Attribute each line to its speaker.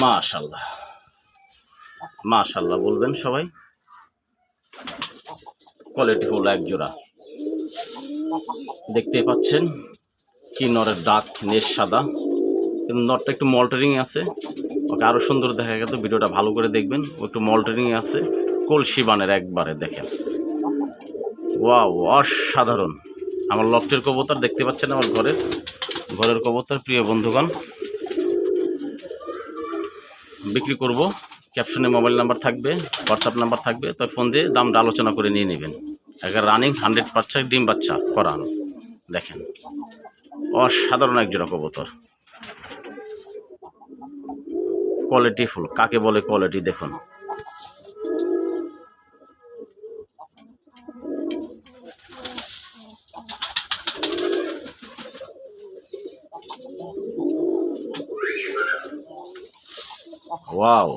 Speaker 1: মাশাল্লাহ মাশাল্লাহ বলবেন সবাই? কোয়ালিটি ফুল এক জোড়া। দেখতে পাচ্ছেন, কি নরের দাগ নেশ সাদা। কিন্তু নরটা একটু মল্টারিং আছে। ওকে আরও সুন্দর দেখা গেল, ভিডিওটা ভালো করে দেখবেন। ও একটু মল্টারিং আছে, কলসি বানের একবারে দেখেন। ওয়াও, অসাধারণ। আমার লফটের কবুতর দেখতে পাচ্ছেন আমার ঘরের ঘরের কবুতর, প্রিয় বন্ধুগণ। বিক্রি করব। ক্যাপশনে মোবাইল নাম্বার থাকবে হোয়াটসঅ্যাপ নাম্বার থাকবে, তো ফোন দিয়ে দামটা আলোচনা করে নিয়ে নেবেন। একবার রানিং হান্ড্রেড পার্সেন্ট ডিম বাচ্চা করানো। দেখেন, অসাধারণ একজোড়া কবুতর। কোয়ালিটি ফুল কাকে বলে কোয়ালিটি দেখুন। ওয়াও